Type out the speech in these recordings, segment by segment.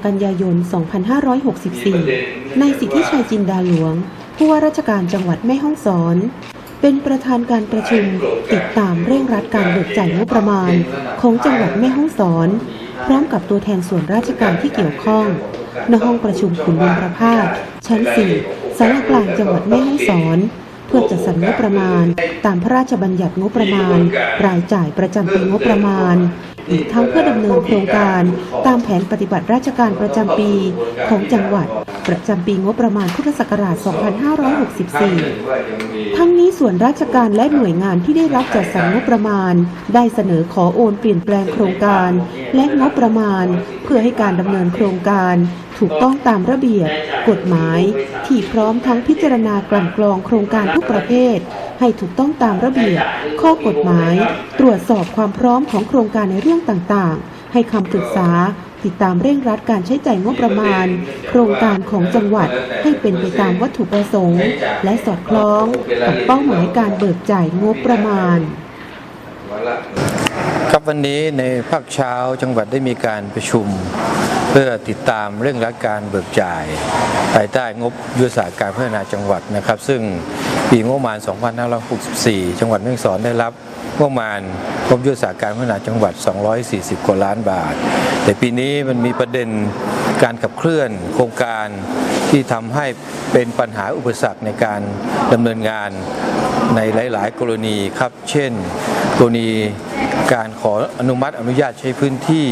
6 กันยายน 2564 นายสิทธิชัยจินดาหลวง ผู้ว่าราชการจังหวัดแม่ฮ่องสอน เป็นประธานการประชุมติดตามเร่งรัดการเบิกจ่ายงบประมาณ ของจังหวัดแม่ฮ่องสอน พร้อมกับตัวแทนส่วนราชการที่เกี่ยวข้องณห้องประชุมขุนวรประภาสชั้น 4สารกลางจังหวัดแม่ฮ่องสอนเพื่อจัดสรรงบประมาณ ตามพระราชบัญญัติงบประมาณ รายจ่ายประจำปีงบประมาณ อีกทั้งเพื่อดำเนินโครงการตามแผนปฏิบัติราชการประจำปีของจังหวัด ประจำปีงบประมาณพุทธศักราช 2564 ทั้งนี้ส่วนราชการและหน่วยงานที่ได้รับจัดสรรงบประมาณ ได้เสนอขอโอนเปลี่ยนแปลงโครงการ และงบประมาณ เพื่อให้การดำเนินโครงการถูกต้องตามระเบียบ กฎหมาย ที่พร้อมทั้งพิจารณากลั่นกรองโครงการทุกประเภท ให้ถูกต้องตามระเบียบ ข้อกฎหมาย ตรวจสอบความพร้อมของโครงการในเรื่องต่างๆ ให้คำปรึกษา ติดตามเร่งรัดการใช้จ่ายงบประมาณ โครงการของจังหวัดให้เป็นไปตามวัตถุประสงค์ และสอดคล้องกับเป้าหมายการเบิกจ่ายงบประมาณครับวันนี้ในภาคเช้าจังหวัดได้มีการประชุม เพื่อติดตามเรื่องรัดการเบิกจ่าย ภายใต้งบยุทธศาสตร์การพัฒนาจังหวัดนะครับ ซึ่งปีงบประมาณ 2564 จังหวัดแม่ฮ่องสอนได้รับงบประมาณงบยุทธศาสตร์การพัฒนาจังหวัด 240 กว่าล้านบาท แต่ปีนี้มันมีประเด็นการขับเคลื่อนโครงการที่ทำให้เป็นปัญหาอุปสรรคในการดำเนินงานในหลาย ๆ กรณีครับ เช่น กรณีการขออนุมัติอนุญาตใช้พื้นที่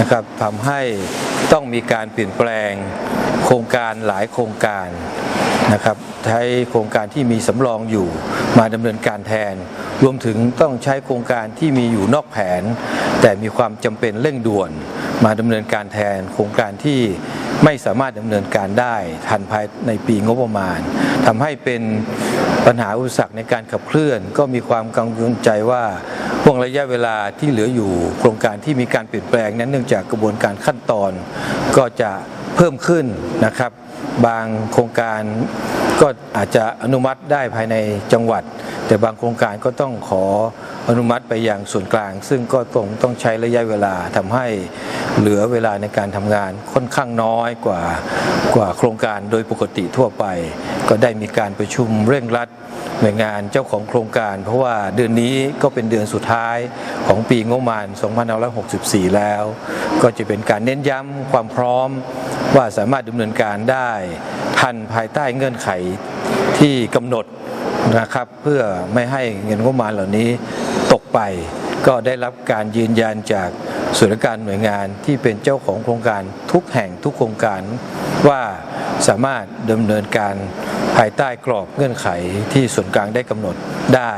นะครับทำให้ต้องมีการเปลี่ยนแปลง ครงการหลายโครงการนะครับใช้โครงการที่มีสำรองอยู่มาดำเนินการแทน รวมถึงต้องใช้โครงการที่มีอยู่นอกแผน แต่มีความจำเป็นเร่งด่วน มาดำเนินการแทน โครงการที่ไม่สามารถดำเนินการได้ทันภายในปีงบประมาณทำให้เป็นปัญหาอุปสรรคในการขับเคลื่อน ก็มีความกังวลใจว่าห่วงระยะเวลาที่เหลืออยู่ โครงการที่มีการเปลี่ยนแปลงนั้นเนื่องจากกระบวนการขั้นตอนก็จะ พิ่มขึ้นนะครับ บางโครงการก็อาจจะอนุมัติได้ภายในจังหวัด แต่บางโครงการก็ต้องขออนุมัติไปอย่างส่วนกลาง ซึ่งก็ต้องต้องใช้ระยะเวลาทำให้ เหลือเวลาในการทำงานค่อนข้างน้อยกว่ากว่าโครงการโดยปกติทั่วไป ก็ได้มีการประชุมเร่งรัดหน่วยงานเจ้าของโครงการ เพราะว่าเดือนนี้ก็เป็นเดือนสุดท้ายของปีงบประมาณ 2564 แล้ว ก็จะเป็นการเน้นย้ำความพร้อมว่าสามารถดำเนินการได้ทันภายใต้เงื่อนไขที่กำหนดนะครับเพื่อไม่ให้เงินงบประมาณเหล่านี้ตกไป ก็ได้รับการยืนยันจากส่วนราชการหน่วยงานที่เป็นเจ้าของโครงการทุกแห่งทุกโครงการว่าสามารถดำเนินการภายใต้กรอบเงื่อนไขที่ส่วนกลางได้กำหนดได้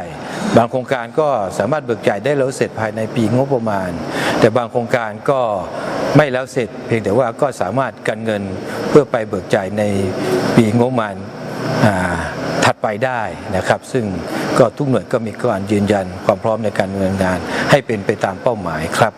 บางโครงการก็สามารถเบิกจ่ายได้แล้วเสร็จภายในปีงบประมาณ แต่บางโครงการก็ไม่แล้วเสร็จ เพียงแต่ว่าก็สามารถกันเงินเพื่อไปเบิกจ่ายในปีงบประมาณอ่า ถัดไปได้นะครับ ซึ่งก็ทุกหน่วยก็มีการยืนยันความพร้อมในการดำเนินงาน ให้เป็นไปตามเป้าหมายครับ